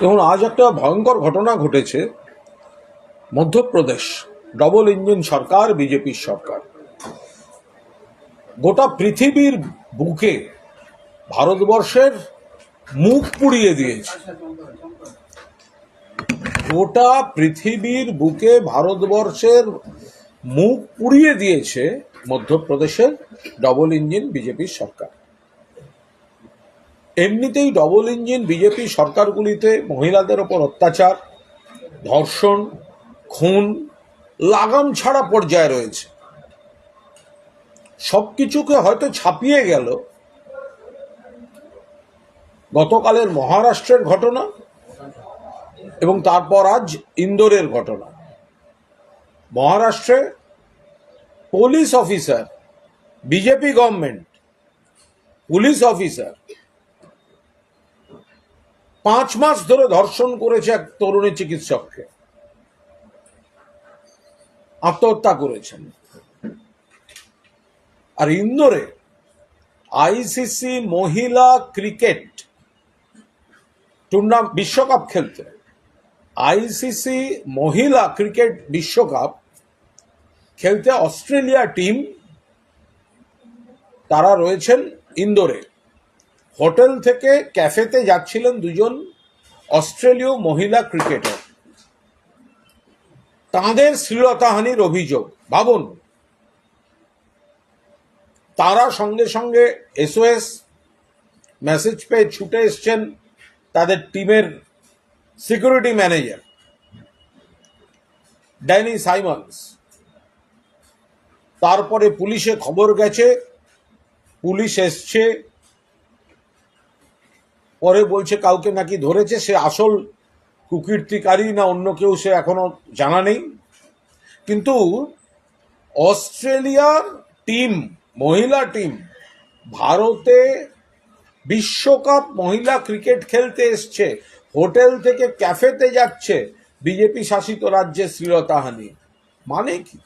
দেখুন আজ একটা ভয়ঙ্কর ঘটনা ঘটেছে। মধ্যপ্রদেশ ডবল ইঞ্জিন সরকার বিজেপির সরকার। গোটা পৃথিবীর বুকে ভারতবর্ষের মুখ পুড়িয়ে দিয়েছে। গোটা পৃথিবীর বুকে ভারতবর্ষের মুখ পুড়িয়ে দিয়েছে মধ্যপ্রদেশের ডবল ইঞ্জিন বিজেপির সরকার। এমনিতেই ডবল ইঞ্জিন বিজেপি সরকারগুলিতে মহিলাদের ওপর অত্যাচার, ধর্ষণ, খুন, লাগাম ছাড়া পর্যায়ে রয়েছে। সব কিছুকে হয়তো ছাপিয়ে গেল গতকালের মহারাষ্ট্রের ঘটনা এবং তারপর আজ ইন্দোরের ঘটনা। মহারাষ্ট্রে police officer BJP government police officer পাঁচ মাস ধরে ধর্ষণ করেছে এক তরুণী চিকিৎসককে। আত্মহত্যা করেছেন। আর ইন্দোরে আইসিসি মহিলা ক্রিকেট টুর্নামেন্ট বিশ্বকাপ খেলতে। আইসিসি মহিলা ক্রিকেট বিশ্বকাপ খেলতে অস্ট্রেলিয়া টিম তারা রয়েছেন ইন্দোরে। হোটেল থেকে ক্যাফেতে যাচ্ছিলেন দুজন অস্ট্রেলীয় মহিলা ক্রিকেটার। তাঁদের শ্লীলতাহানির অভিযোগ। ভাবুন, তারা সঙ্গে সঙ্গে এসওএস, মেসেজ পেয়ে ছুটে এসছেন তাদের টিমের সিকিউরিটি ম্যানেজার, ড্যানি সাইমন্স। তারপরে পুলিশে খবর গেছে, পুলিশ এসছে পরে বলছে কাউকে নাকি ধরেছে, সে আসল কুকীর্তিকারী না অন্য কেউ সে এখনও জানা নেই। কিন্তু অস্ট্রেলিয়ার টিম, মহিলা টিম, ভারতে বিশ্বকাপ মহিলা ক্রিকেট খেলতে এসছে, হোটেল থেকে ক্যাফেতে যাচ্ছে বিজেপি শাসিত রাজ্যে শ্রীলতাহানি মানে কি?